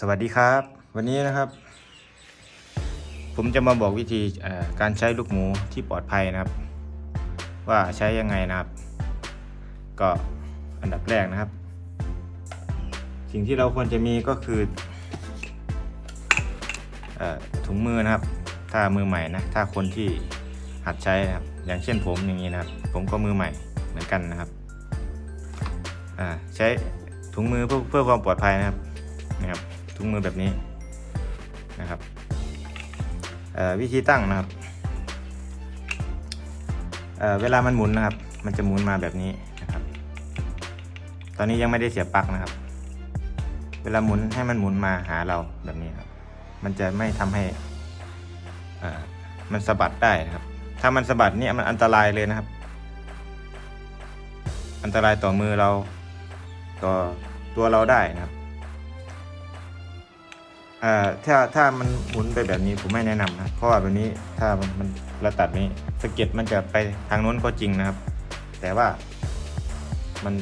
สวัสดีครับ วันนี้นะครับ ผมจะมาบอกวิธีการใช้ลูกหมูที่ปลอดภัยนะครับ ว่าใช้ยังไงนะครับ ก็อันดับแรกนะครับ สิ่งที่เราควรจะมีก็คืออถุงมือนะครับ ถ้ามือใหม่นะถ้าคนที่หัดใช้นะครับ อย่างเช่นผมอย่างนี้นะครับ ผมก็มือใหม่เหมือนกันนะครับใช้ถุงมือเพื่อเพื่อความปลอดภัยนะครับ นะครับถุงมือแบบนี้นะครับวิธีตั้งนะครับเเวลามันหมุนนะครับ มันจะหมุนมาแบบนี้นะครับ ตอนนี้ยังไม่ได้เสียบปลั๊กนะครับ เวลาหมุนให้มันหมุนมาหาเราแบบนี้ครับ มันจะไม่ทำให้มันสะบัดได้นะครับ ถ้ามันสะบัดนี่มันอันตรายเลยนะครับ อันตรายต่อมือเราต่อตัวเราได้นะครับ อ่อถ้าถ้ามันหมุนไปแบบนี้ผมไม่แนะนำนะเพราะว่าแบบนี้ถ้ามันมันเราตัดนี้สะเก็ดมันจะไปทางโน้นก็จริงนะครับ แต่ว่ามัน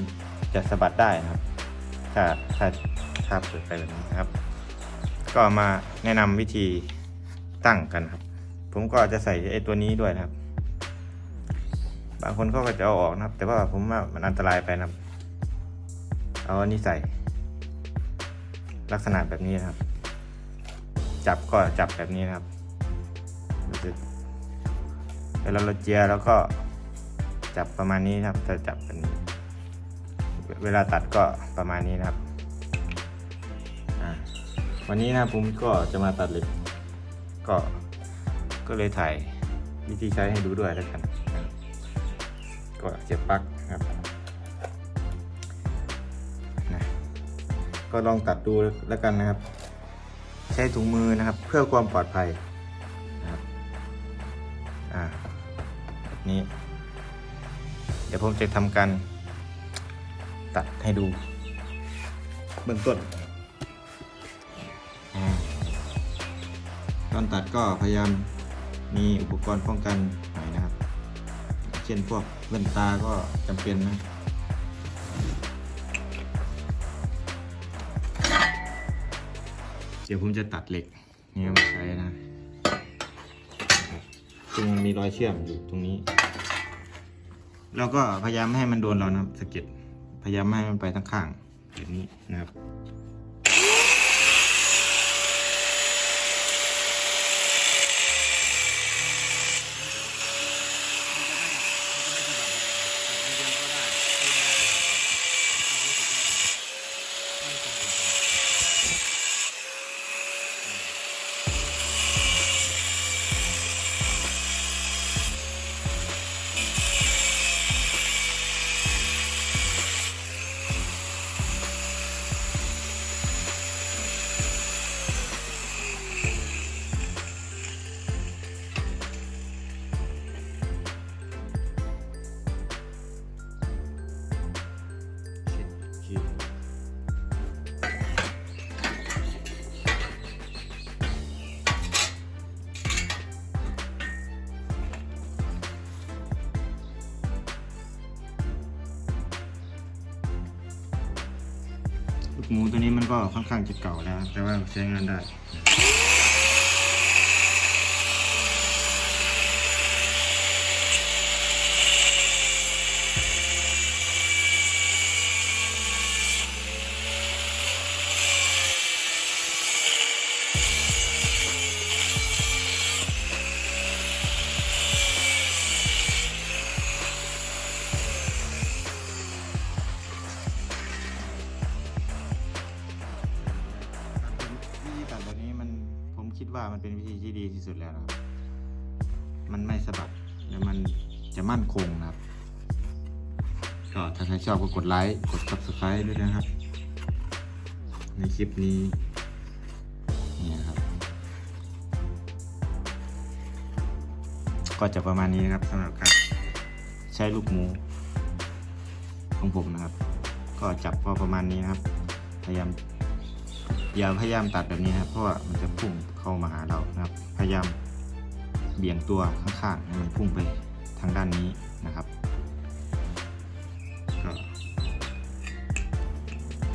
จะสะบัดได้นะครับ ถ้าถ้าถ้าเปิดไปแบบนี้นะครับ ก็มาแนะนำวิธีตั้งกันครับ ผมก็จะใส่ไอ้ตัวนี้ด้วยนะครับ บางคนเขาก็จะเอาออกนะครับ แต่ว่าผมว่ามันอันตรายไปนะครับ เอาอันนี้ใส่ลักษณะแบบนี้นะครับ จับก็จับแบบนี้นะครับรู้สึกเวลาเราเจียแล้วก็จับประมาณนี้นะครับจะจับเป็นเวลาตัดก็ประมาณนี้นะครับวันนี้นะผมก็จะมาตัดเหล็กก็ก็เลยถ่ายวิธีใช้ให้ดูด้วยแล้วกันก็เสียบปลั๊กครับนะก็ลองตัดดูแล้วกันนะครับ ช้ถุงมือนะครับ เพื่อความปลอดภัยนะครับอ่านี้เดี๋ยวผมจะทำการตัดให้ดูเบื้องต้นอ่าตอนตัดก็พยายามมีอุปกรณ์ป้องกันหน่อยนะครับ เช่นพวกแว่นตาก็จำเป็นนะ ดี๋ยวผมจะตัดเหล็กนี่มาใช้นะซึ่งมันมีรอยเชื่อมอยู่ตรงนี้เราก็พยายามไม่ให้มันโดนเรานะครับสะเก็ดพยายามไม่ให้มันไปทั้งข้างแบบนี้นะครับ หมูตัวนี้มันก็ค่อนข้างจะเก่าแล้ว แต่ว่าใช้งานได้ ที่ดีที่สุดแล้วนะครับ มันไม่สะบัดแล้วมันจะมั่นคงนะครับ ก็ถ้าใครชอบก็กดไลค์กด subscribe ด้วยนะครับ ในคลิปนี้นี่นะครับ ก็จะประมาณนี้นะครับสำหรับการใช้ลูกหมูของผมนะครับ ก็จับก็ประมาณนี้นะครับ พยายาม อย่าพยายามตัดแบบนี้นะครับเพราะว่ามันจะพุ่งเข้ามาหาเรานะครับ พยายามเบี่ยงตัวข้างๆให้มันพุ่งไปทางด้านนี้นะครับก็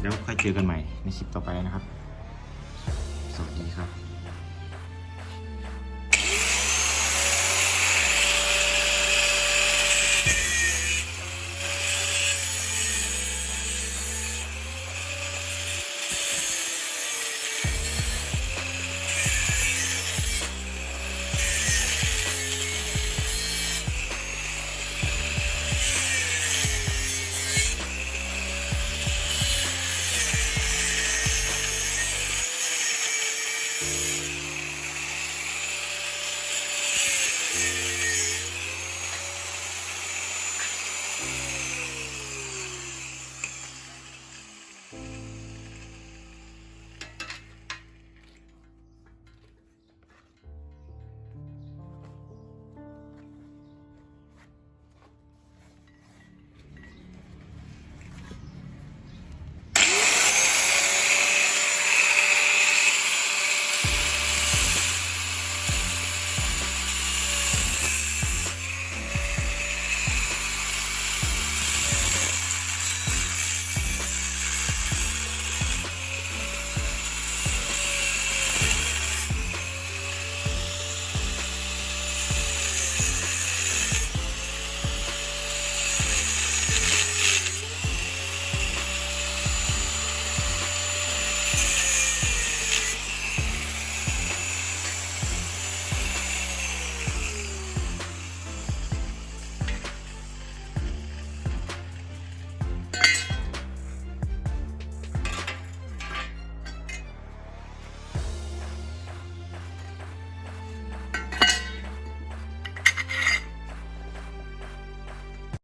แล้วค่อยเจอกันใหม่ในคลิปต่อไปนะครับ สวัสดีครับ